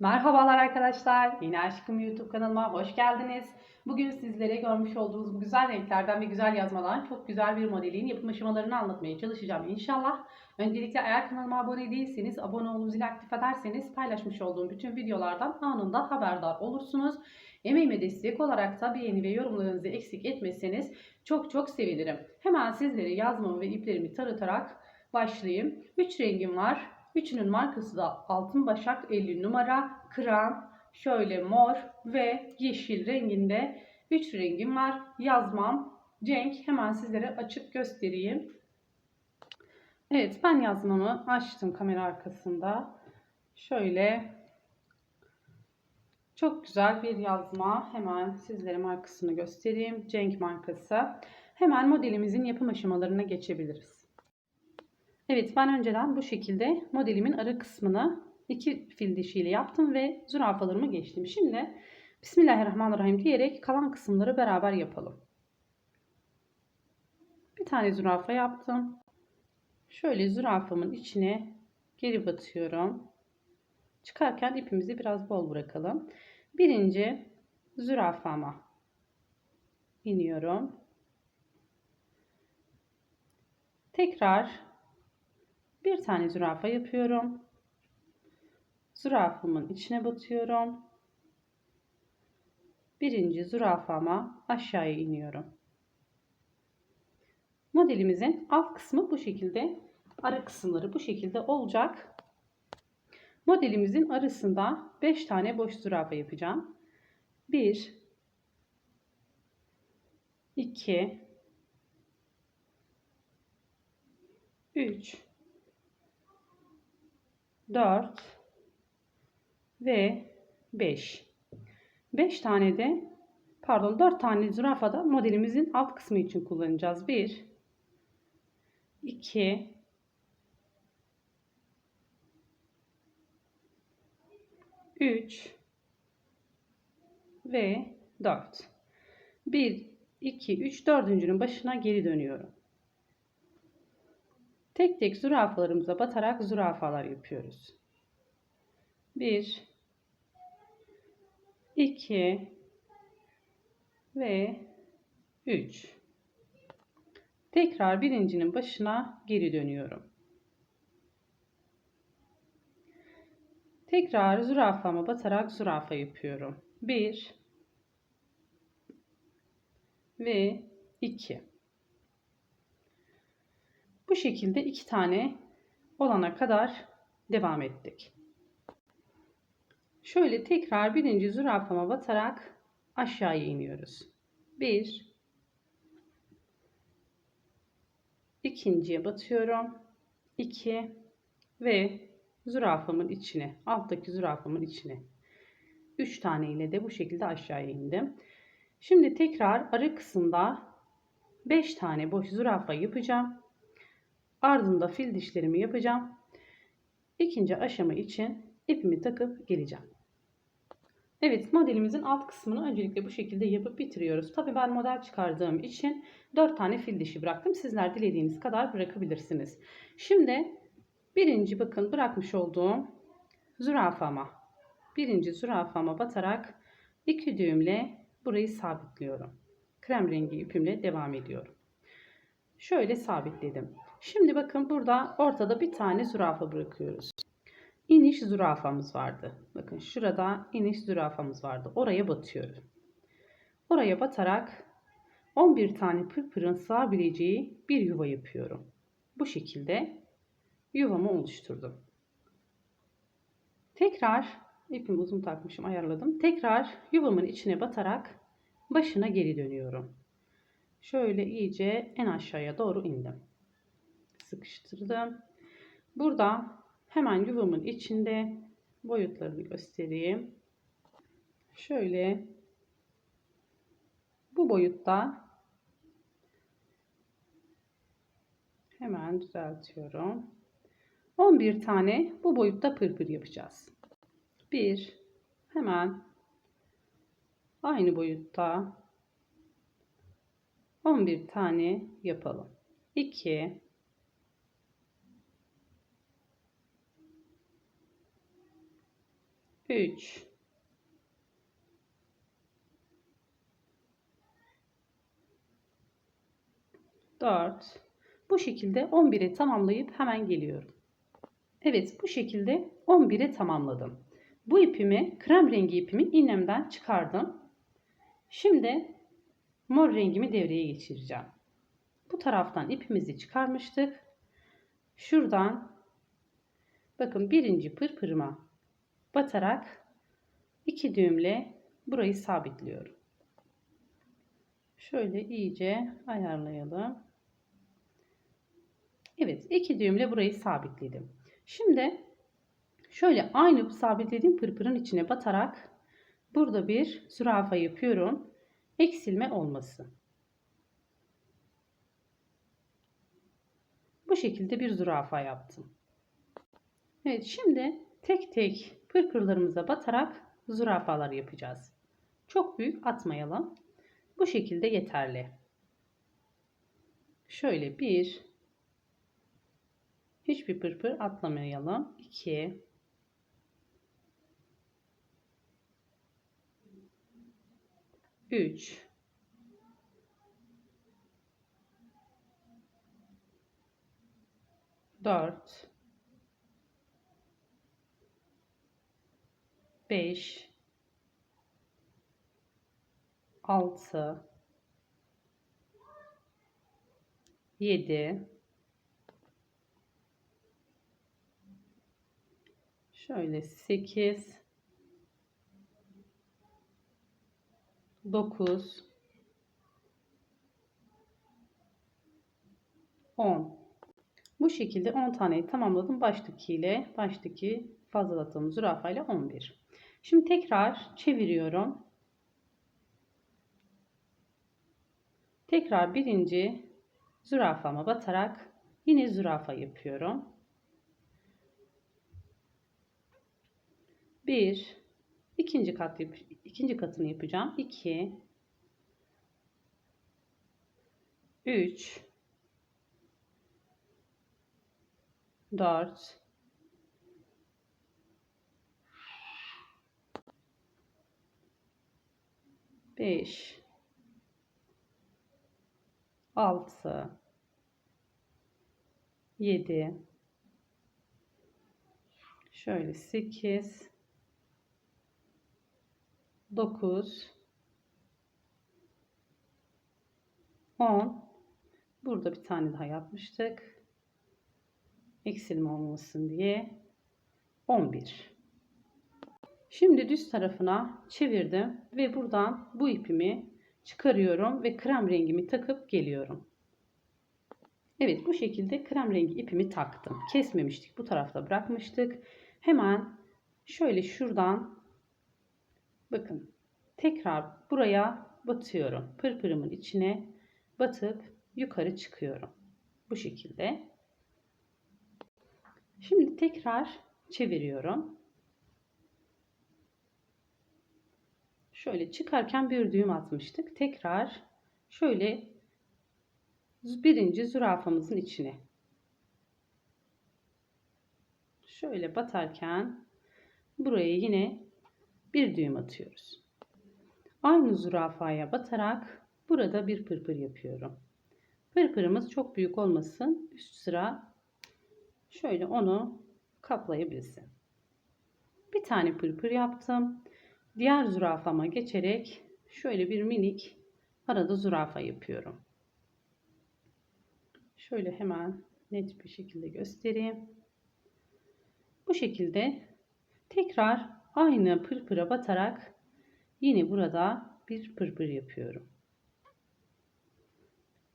Merhabalar arkadaşlar. Yeni Aşkım YouTube kanalıma hoş geldiniz. Bugün sizlere görmüş olduğunuz bu güzel renklerden ve güzel yazmadan çok güzel bir modelin yapım aşamalarını anlatmaya çalışacağım inşallah. Öncelikle eğer kanalıma abone değilseniz abone olup zil aktif ederseniz paylaşmış olduğum bütün videolardan anında haberdar olursunuz. Emeğime destek olarak da beğeni ve yorumlarınızı eksik etmezseniz çok çok sevinirim. Hemen sizlere yazmamı ve iplerimi taratarak başlayayım. 3 rengim var. Üçünün markası da Altın Başak 50 numara, krem, şöyle mor ve yeşil renginde 3 rengim var. Yazmam Cenk. Hemen sizlere açıp göstereyim. Evet ben yazmamı açtım kamera arkasında. Şöyle çok güzel bir yazma. Hemen sizlere markasını göstereyim. Cenk markası. Hemen modelimizin yapım aşamalarına geçebiliriz. Evet ben önceden bu şekilde modelimin ara kısmını iki fil dişiyle yaptım ve zürafalarımı geçtim. Şimdi Bismillahirrahmanirrahim diyerek kalan kısımları beraber yapalım. Bir tane zürafa yaptım. Şöyle zürafamın içine geri batıyorum. Çıkarken ipimizi biraz bol bırakalım. Birinci zürafama iniyorum. Tekrar bir tane zürafa yapıyorum. Zürafamın içine batıyorum. Birinci zürafama aşağıya iniyorum. Modelimizin alt kısmı bu şekilde, ara kısımları bu şekilde olacak. Modelimizin arasında 5 tane boş zürafa yapacağım. 1 2 3 4 ve 5. 5 tane de pardon 4 tane zürafa da modelimizin alt kısmı için kullanacağız. 1 2 3 ve 4. 1 2 3 dördüncünün başına geri dönüyorum. Tek tek zürafalarımıza batarak zürafalar yapıyoruz. 1 2 ve 3 Tekrar birincinin başına geri dönüyorum. Tekrar zürafama batarak zürafa yapıyorum. 1 ve 2 bu şekilde iki tane olana kadar devam ettik. Şöyle tekrar birinci zürafama batarak aşağıya iniyoruz. Bir, ikinciye batıyorum. 2 ve zürafamın içine, alttaki zürafamın içine. 3 tane ile de bu şekilde aşağıya indim. Şimdi tekrar arı kısımda 5 tane boş zürafa yapacağım. Ardında fil dişlerimi yapacağım. İkinci aşama için ipimi takıp geleceğim. Evet modelimizin alt kısmını öncelikle bu şekilde yapıp bitiriyoruz. Tabi ben model çıkardığım için 4 tane fil dişi bıraktım. Sizler dilediğiniz kadar bırakabilirsiniz. Şimdi birinci bakın bırakmış olduğum zürafama. Birinci zürafama batarak iki düğümle burayı sabitliyorum. Krem rengi ipimle devam ediyorum. Şöyle sabitledim. Şimdi bakın burada ortada bir tane zürafa bırakıyoruz. İniş zürafamız vardı. Bakın şurada iniş zürafamız vardı. Oraya batıyorum. Oraya batarak 11 tane pırpırın sığabileceği bir yuva yapıyorum. Bu şekilde yuvamı oluşturdum. Tekrar ipimi uzun takmışım ayarladım. Tekrar yuvamın içine batarak başına geri dönüyorum. Şöyle iyice en aşağıya doğru indim sıkıştırdım. Burada hemen yuvamın içinde boyutlarını göstereyim. Şöyle bu boyutta hemen düzeltiyorum. 11 tane bu boyutta pırpır yapacağız. 1 hemen aynı boyutta 11 tane yapalım. 2 3 4 Bu şekilde 11'i tamamlayıp hemen geliyorum. Evet bu şekilde 11'i tamamladım. Bu ipimi krem rengi ipimi iğnemden çıkardım. Şimdi mor rengimi devreye geçireceğim. Bu taraftan ipimizi çıkarmıştık. Şuradan bakın birinci pırpırıma batarak iki düğümle burayı sabitliyorum. Şöyle iyice ayarlayalım. Evet iki düğümle burayı sabitledim. Şimdi şöyle aynı sabitlediğim pırpırın içine batarak burada bir zürafa yapıyorum. Eksilme olması. Bu şekilde bir zürafa yaptım. Evet şimdi tek tek pırpırlarımıza batarak zürafalar yapacağız. Çok büyük atmayalım. Bu şekilde yeterli. Şöyle bir hiçbir pırpır atlamayalım. 2 3 4 5 6 7 şöyle 8 9 10 bu şekilde 10 taneyi tamamladım. Baştaki ile baştaki fazlaladığım zürafa ile 11 şimdi tekrar çeviriyorum. Tekrar birinci zürafama batarak yine zürafa yapıyorum. Bir ikinci kat ikinci katını yapacağım. 2 3 4 5 6 7 şöyle 8 9 10 burada bir tane daha yapmıştık. Eksilme olmasın diye. 11 şimdi düz tarafına çevirdim ve buradan bu ipimi çıkarıyorum ve krem rengimi takıp geliyorum. Evet bu şekilde krem rengi ipimi taktım. Kesmemiştik bu tarafta bırakmıştık. Hemen şöyle şuradan bakın tekrar buraya batıyorum. Pırpırımın içine batıp yukarı çıkıyorum. Bu şekilde. Şimdi tekrar çeviriyorum. Şöyle çıkarken bir düğüm atmıştık. Tekrar şöyle birinci zürafamızın içine. Şöyle batarken buraya yine bir düğüm atıyoruz. Aynı zürafaya batarak burada bir pırpır yapıyorum. Pırpırımız çok büyük olmasın. Üst sıra şöyle onu kaplayabilsin. Bir tane pırpır yaptım. Diğer zürafama geçerek şöyle bir minik arada zürafa yapıyorum. Şöyle hemen net bir şekilde göstereyim. Bu şekilde tekrar aynı pırpıra batarak yine burada bir pırpır yapıyorum.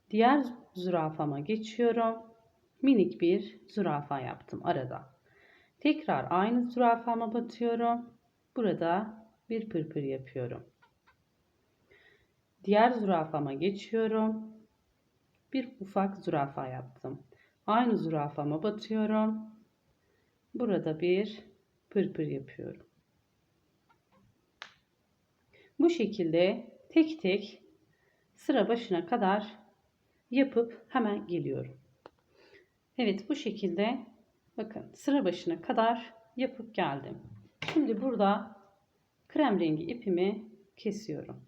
Diğer zürafama geçiyorum minik bir zürafa yaptım arada. Tekrar aynı zürafama batıyorum. Burada bir pırpır yapıyorum. Diğer zürafama geçiyorum. Bir ufak zürafa yaptım. Aynı zürafama batıyorum. Burada bir pırpır yapıyorum. Bu şekilde tek tek sıra başına kadar yapıp hemen geliyorum. Evet bu şekilde bakın sıra başına kadar yapıp geldim. Şimdi burada krem rengi ipimi kesiyorum.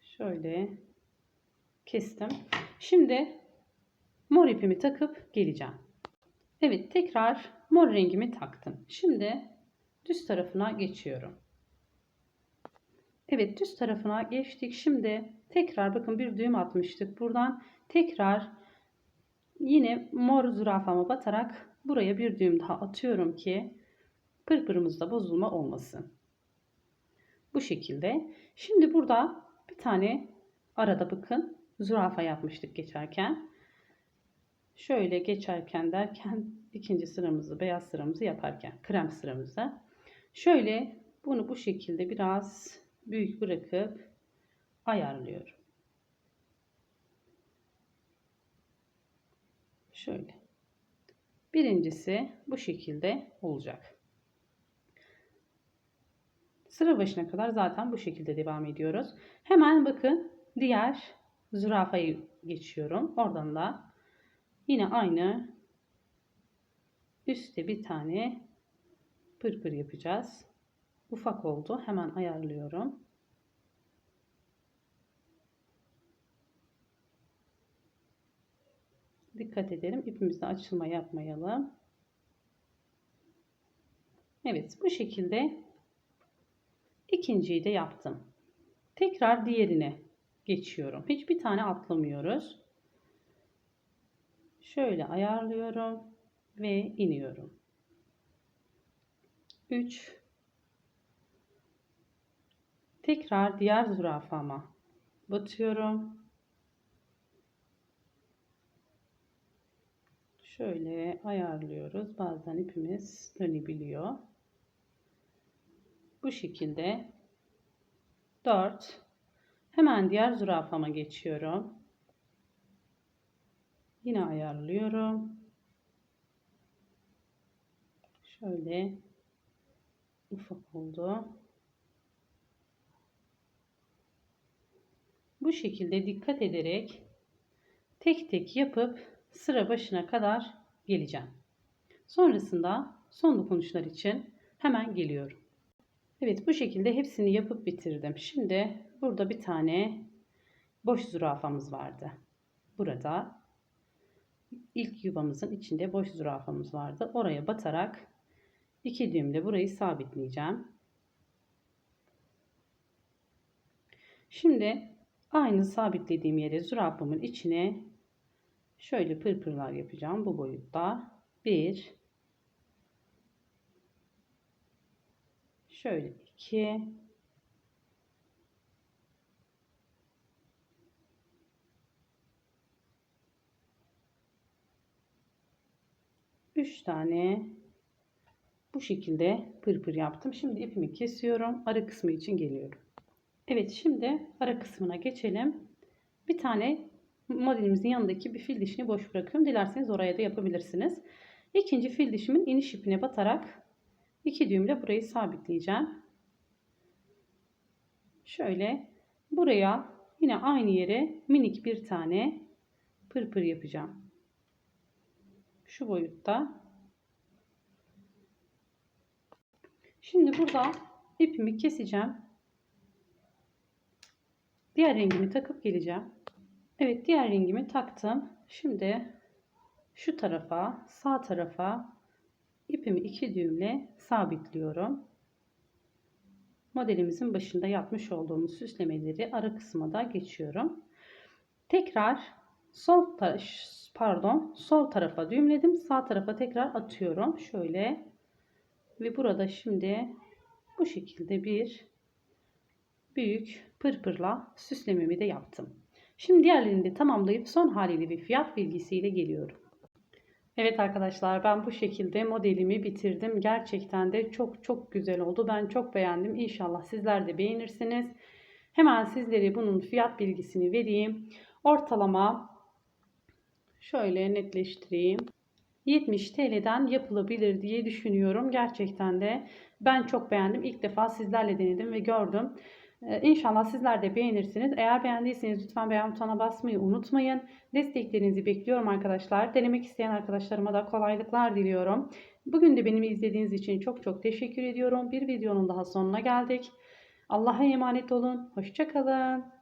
Şöyle kestim. Şimdi mor ipimi takıp geleceğim. Evet tekrar mor rengimi taktım. Şimdi düz tarafına geçiyorum. Evet düz tarafına geçtik. Şimdi tekrar bakın bir düğüm atmıştık. Buradan tekrar yine mor zürafama batarak buraya bir düğüm daha atıyorum ki pırpırımızda bozulma olmasın. Bu şekilde. Şimdi burada bir tane arada bakın zürafa yapmıştık geçerken. Şöyle geçerken derken ikinci sıramızı beyaz sıramızı yaparken krem sıramızı. Şöyle bunu bu şekilde biraz büyük bırakıp ayarlıyorum. Şöyle. Birincisi bu şekilde olacak. Sıra başına kadar zaten bu şekilde devam ediyoruz. Hemen bakın diğer zürafayı geçiyorum. Oradan da yine aynı üstte bir tane pırpır yapacağız. Ufak oldu. Hemen ayarlıyorum. Dikkat edelim. İpimizde açılma yapmayalım. Evet bu şekilde ikinciyi de yaptım. Tekrar diğerine geçiyorum. Hiçbir tane atlamıyoruz. Şöyle ayarlıyorum ve iniyorum. 3 Tekrar diğer zürafama batıyorum. Şöyle ayarlıyoruz. Bazen ipimiz dönebiliyor. Bu şekilde 4 Hemen diğer zürafama geçiyorum. Yine ayarlıyorum. Şöyle ufak oldu. Bu şekilde dikkat ederek tek tek yapıp sıra başına kadar geleceğim. Sonrasında son dokunuşlar için hemen geliyorum. Evet bu şekilde hepsini yapıp bitirdim. Şimdi burada bir tane boş zürafamız vardı. Burada ilk yuvamızın içinde boş zürafamız vardı. Oraya batarak iki düğümle burayı sabitleyeceğim. Şimdi aynı sabitlediğim yere zürafamın içine şöyle pırpırlar yapacağım bu boyutta. Bir şöyle iki üç tane bu şekilde pırpır yaptım. Şimdi ipimi kesiyorum. Ara kısmı için geliyorum. Evet şimdi ara kısmına geçelim. Bir tane modelimizin yanındaki bir fil dişini boş bırakıyorum. Dilerseniz oraya da yapabilirsiniz. İkinci fil dişimin iniş ipine batarak iki düğümle burayı sabitleyeceğim. Şöyle buraya yine aynı yere minik bir tane pırpır yapacağım. Şu boyutta. Şimdi burada ipimi keseceğim. Diğer rengimi takıp geleceğim. Evet diğer rengimi taktım. Şimdi şu tarafa sağ tarafa ipimi iki düğümle sabitliyorum. Modelimizin başında yapmış olduğumuz süslemeleri ara kısma da geçiyorum. Tekrar sol pardon sol tarafa düğümledim. Sağ tarafa tekrar atıyorum. Şöyle ve burada şimdi bu şekilde bir büyük pırpırla süslememi de yaptım. Şimdi diğerlerini de tamamlayıp son haliyle bir fiyat bilgisiyle geliyorum. Evet arkadaşlar ben bu şekilde modelimi bitirdim. Gerçekten de çok çok güzel oldu. Ben çok beğendim. İnşallah sizler de beğenirsiniz. Hemen sizlere bunun fiyat bilgisini vereyim. Ortalama şöyle netleştireyim. 70 TL'den yapılabilir diye düşünüyorum. Gerçekten de ben çok beğendim. İlk defa sizlerle denedim ve gördüm. Ee, İnşallah sizler de beğenirsiniz. Eğer beğendiyseniz lütfen beğen butonuna basmayı unutmayın. Desteklerinizi bekliyorum arkadaşlar. Denemek isteyen arkadaşlarıma da kolaylıklar diliyorum. Bugün de beni izlediğiniz için çok çok teşekkür ediyorum. Bir videonun daha sonuna geldik. Allah'a emanet olun. Hoşçakalın.